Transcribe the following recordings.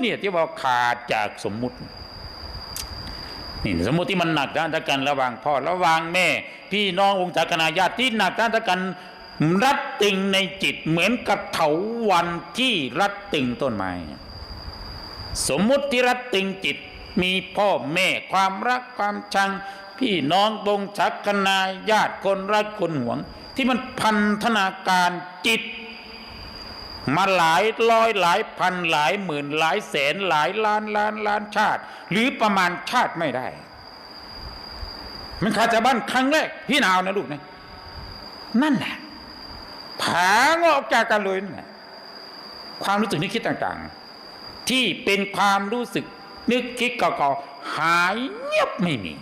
เนี่ยที่ว่าขาดจากสมมุตินี่สมมติที่มันหนักด้านตะกันระหว่างพ่อระหว่างแม่ พี่น้องวงศาคณาญาติที่หนักด้านตะกันรัดตึงในจิตเหมือนกับเถาวันที่รัดตึงต้นไม้สมมุติที่รัดตึงจิตมีพ่อแม่ความรักความชัง พี่น้องวงศาคณาญาติคนรักคนหวง ที่มันพันธนาการจิต มาหลายร้อยหลายพันหลายหมื่นหลายแสนหลายล้านล้านล้านชาติ หรือประมาณชาติไม่ได้ มันขาดจากบ้านครั้งแรกพี่นาวนะลูกนะนั่นแหละผางออกจากกันเลยนั่นแหละความรู้สึกนึกคิดต่างๆ ที่เป็นความรู้สึกนึกคิดเก่าๆหายเงียบไม่มี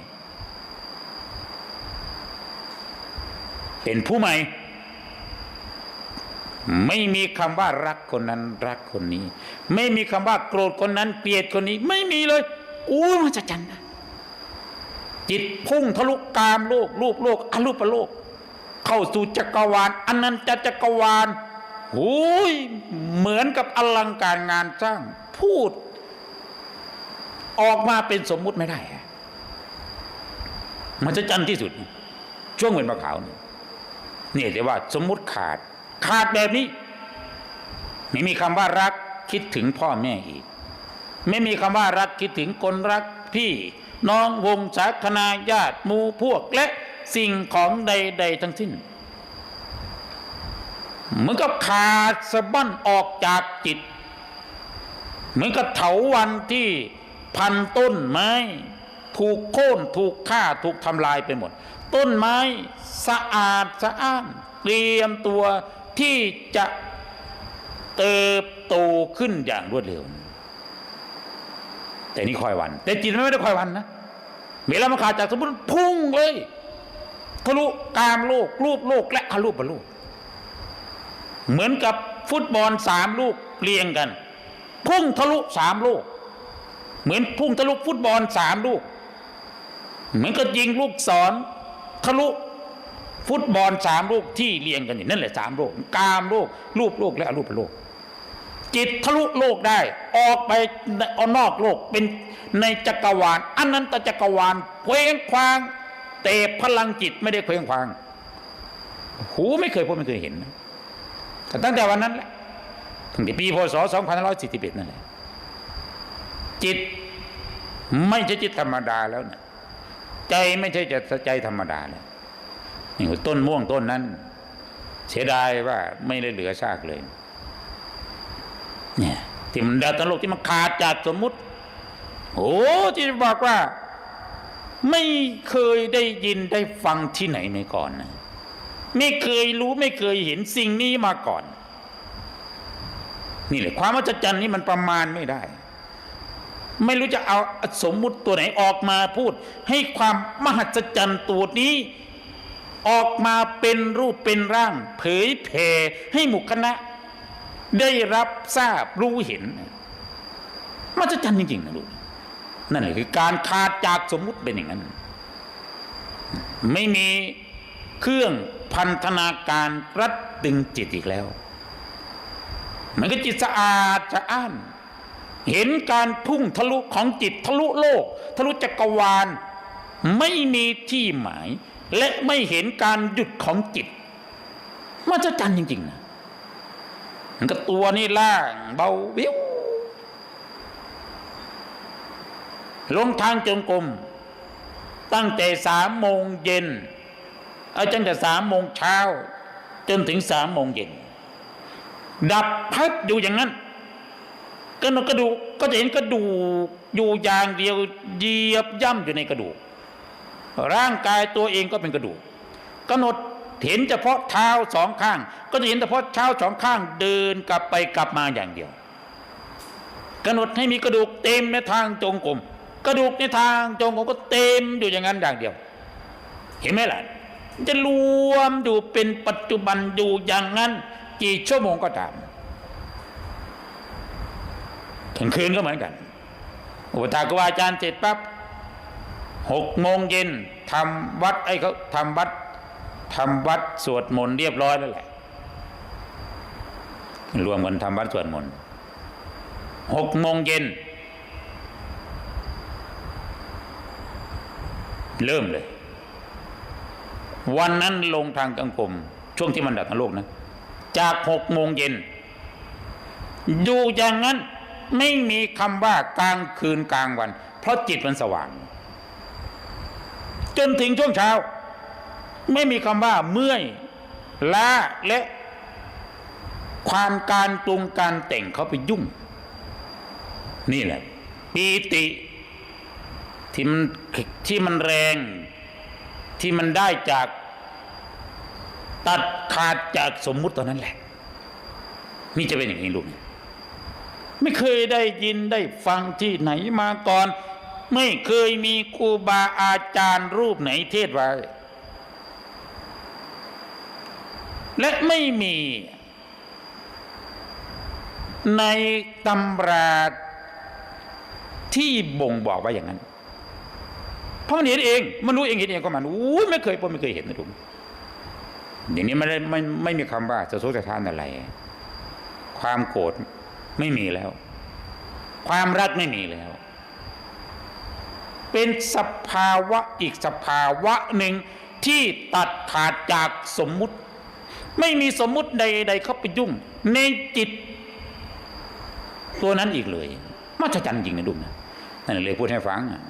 เป็นผู้ใหม่ ไม่มีคำว่ารักคนนั้นรักคนนี้ ไม่มีคำว่าโกรธคนนั้นเกลียดคนนี้ ไม่มีเลยอู้มันจะจันนะจิตพุ่งทะลุกามโลกรูปโลกอรูปโลก เข้าสู่จักรวาลอันนั้นจะจักรวาลหูยเหมือนกับอลังการงานสร้าง พูด ออกมาเป็นสมมุติไม่ได้มันจะจันที่สุด ช่วงเวนมะขาวนี่นี่แต่ว่าสมมุติขาด ขาดแบบนี้ไม่มีคำว่ารักคิดถึงพ่อแม่อีก ไม่มีคำว่ารักคิดถึงคนรักพี่น้องวงศาคณาญาติมูพวกและสิ่งของใด ๆ ทั้งสิ้นเหมือนกับขาดสะบั้นออกจากจิต เหมือนกับเถาวันที่พันต้นไม้ ถูกโค่นถูกฆ่าถูกทำลายไปหมด ต้นไม้สะอาดสะอ้านเตรียมตัว ที่จะเติบโตขึ้นอย่างรวดเร็ว แต่นี่คอยวัน แต่จิตมันไม่ได้คอยวันนะเวลามันขาดจากสมมติพุ่งเลยทะลุกามโลกรูปโลกและอรูปโลกเหมือนกับฟุตบอลสามลูกเรียงกัน พุ่งทะลุสามลูก เหมือนพุ่งทะลุฟุตบอลสามลูก เหมือนกับยิงลูกศรทะลุ ฟุตบอลสามลูกที่เรียงกันอยู่นั่นแหละสามโลกกามโลกรูปโลกและอรูปโลกจิตทะลุโลกได้ ออกไปออกนอกโลกเป็นในจักรวาลอันนั้นตจักรวาลเคว้งคว้างแต่พลังจิตไม่ได้เคว้งคว้าง หูไม่เคยพบไม่เคยเห็นแต่ตั้งแต่วันนั้นแหละตั้งแต่ปีพศ2541นั่นแหละจิตไม่ใช่จิตธรรมดาแล้วนะใจไม่ใช่จะใจธรรมดาแล้ว ต้นม่วงต้นนั้น เสียดายว่าไม่ได้เหลือซากเลย เนี่ยที่มันดาวตลกที่มันขาดจากสมมุติโอ้ที่บอกว่า ไม่เคยได้ยินได้ฟังที่ไหนมาก่อนนะไม่เคยรู้ไม่เคยเห็นสิ่งนี้มาก่อน นี่แหละความวัจจันนี่มันประมาณไม่ได้ ไม่รู้จะเอาสมมุติตัวไหนออกมาพูด ให้ความมหัศจรรย์ตัวนี้ ออกมาเป็นรูปเป็นร่าง เผยแผ่ให้หมู่คณะ ได้รับทราบรู้เห็นมหัศจรรย์จริงๆนะลูกนั่นแหละคือการขาดจากสมมุติเป็นอย่างนั้น ไม่มีเครื่องพันธนาการรัดดึงจิตอีกแล้ว มันก็จิตสะอาดสะอ้าน เห็นการพุ่งทะลุของจิตทะลุโลก ทะลุจักรวาล ไม่มีที่หมาย และไม่เห็นการหยุดของจิตมันจะจันจริงๆนะมันก็ตัวนี่ล่างเบาวิวลงทางจงกรมตั้งแต่สามโมงเย็นเอาตั้งแต่สามโมงเช้า จนถึงสามโมงเย็น ดับพับอยู่อย่างนั้นก็นกระดูกก็จะเห็นกระดูกอยู่อย่างเดียวเหยียบย่ำอยู่ในกระดูก ร่างกายตัวเองก็เป็นกระดูกกำหนดเห็นเฉพาะเท้าสองข้าง ก็จะเห็นเฉพาะเท้าสองข้างเดินกลับไปกลับมาอย่างเดียวกำหนดให้มีกระดูกเต็มในทางจงกรมกระดูกในทางจงกรมก็เต็มอยู่อย่างนั้นอย่างเดียว เห็นไหมล่ะจะรวมอยู่เป็นปัจจุบันอยู่อย่างนั้น กี่ชั่วโมงก็ตามถึงคืนก็เหมือนกัน อุปถากวาอาจารย์เสร็จปั๊บ หกโมงเย็นทำวัดไอ้เขาทำวัดทำวัดสวดมนต์เรียบร้อยแล้วแหละ รวมกันทำวัดสวดมนต์หกโมงเย็นเริ่มเลย วันนั้นลงทางกลางกมช่วงที่มันดับทั้งโลกนะ จากหกโมงเย็นอยู่อย่างนั้นไม่มีคำว่ากลางคืนกลางวัน เพราะจิตมันสว่าง จนถึงช่วงเช้า ไม่มีคำว่าเมื่อยล้าและความการปรุงการแต่งเขาไปยุ่ง นี่แหละปีติที่มันที่มันแรง ที่มันได้จากตัดขาดจากสมมุติตอนนั้นแหละ นี่จะเป็นอย่างนี้ลูก ไม่เคยได้ยินได้ฟังที่ไหนมาก่อน ไม่เคยมีครูบาอาจารย์รูปไหนเทศไว้ และไม่มี ในตำราที่บ่งบอกว่าอย่างนั้น เพราะมันเห็นเอง มันรู้เองเห็นเองก็มันอุ้ไม่เคยพบไม่เคยเห็นนะทุกเดี๋ยวนี้ไม่ได้ไม่ไม่มีคำว่าจะโซจะทานอะไร ความโกรธไม่มีแล้ว ความรักไม่มีแล้ว เป็นสภาวะอีกสภาวะหนึ่งที่ตัดขาดจากสมมุติ ไม่มีสมมุติใด ๆ เข้าไปยุ่ง ในจิต ตัวนั้นอีกเลยมาจรรย์จริงนะดุมนะนั่นเลยพูดให้ฟังอะ